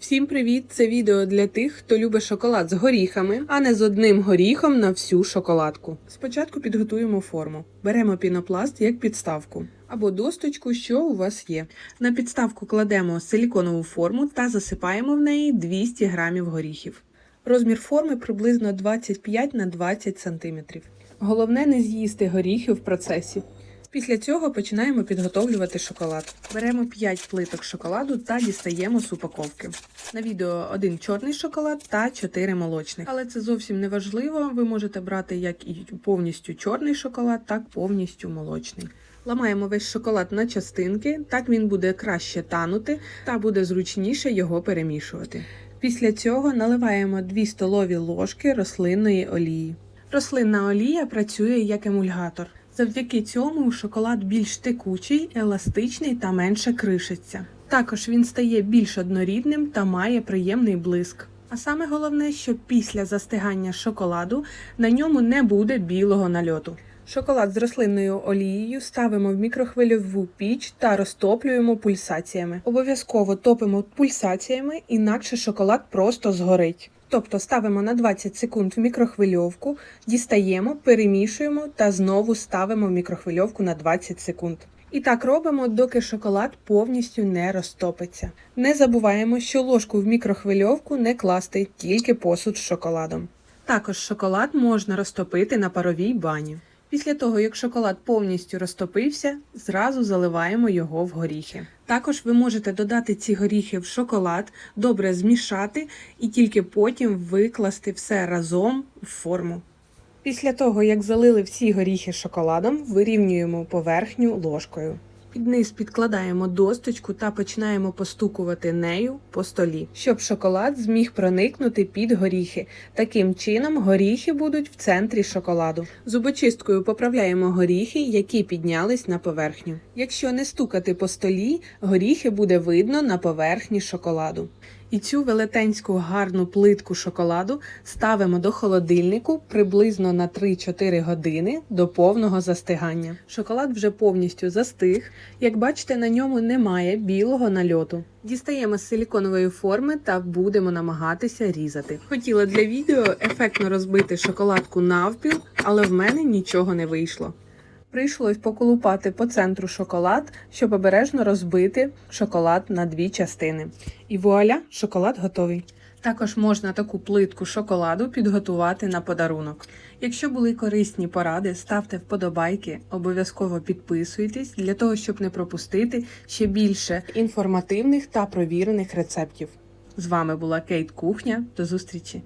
Всім привіт! Це відео для тих, хто любить шоколад з горіхами, а не з одним горіхом на всю шоколадку. Спочатку підготуємо форму. Беремо пінопласт як підставку або досточку, що у вас є. На підставку кладемо силіконову форму та засипаємо в неї 200 грамів горіхів. Розмір форми приблизно 25 на 20 см. Головне не з'їсти горіхи в процесі. Після цього починаємо підготовлювати шоколад. Беремо 5 плиток шоколаду та дістаємо з упаковки. На відео один чорний шоколад та 4 молочних. Але це зовсім не важливо. Ви можете брати як і повністю чорний шоколад, так повністю молочний. Ламаємо весь шоколад на частинки, так він буде краще танути та буде зручніше його перемішувати. Після цього наливаємо 2 столові ложки рослинної олії. Рослинна олія працює як емульгатор. Завдяки цьому шоколад більш текучий, еластичний та менше кришиться. Також він стає більш однорідним та має приємний блиск. А саме головне, що після застигання шоколаду на ньому не буде білого нальоту. Шоколад з рослинною олією ставимо в мікрохвильову піч та розтоплюємо пульсаціями. Обов'язково топимо пульсаціями, інакше шоколад просто згорить. Тобто ставимо на 20 секунд в мікрохвильовку, дістаємо, перемішуємо та знову ставимо в мікрохвильовку на 20 секунд. І так робимо, доки шоколад повністю не розтопиться. Не забуваємо, що ложку в мікрохвильовку не класти, тільки посуд з шоколадом. Також шоколад можна розтопити на паровій бані. Після того, як шоколад повністю розтопився, зразу заливаємо його в горіхи. Також ви можете додати ці горіхи в шоколад, добре змішати і тільки потім викласти все разом в форму. Після того, як залили всі горіхи шоколадом, вирівнюємо поверхню ложкою. Під низ підкладаємо досточку та починаємо постукувати нею по столі, щоб шоколад зміг проникнути під горіхи. Таким чином горіхи будуть в центрі шоколаду. Зубочисткою поправляємо горіхи, які піднялись на поверхню. Якщо не стукати по столі, горіхи буде видно на поверхні шоколаду. І цю велетенську гарну плитку шоколаду ставимо до холодильнику приблизно на 3-4 години до повного застигання. Шоколад вже повністю застиг. Як бачите, на ньому немає білого нальоту. Дістаємо з силіконової форми та будемо намагатися різати. Хотіла для відео ефектно розбити шоколадку навпіл, але в мене нічого не вийшло. Прийшлось поколупати по центру шоколад, щоб обережно розбити шоколад на дві частини. І вуаля, шоколад готовий. Також можна таку плитку шоколаду підготувати на подарунок. Якщо були корисні поради, ставте вподобайки, обов'язково підписуйтесь для того, щоб не пропустити ще більше інформативних та провірених рецептів. З вами була Кейт Кухня. До зустрічі!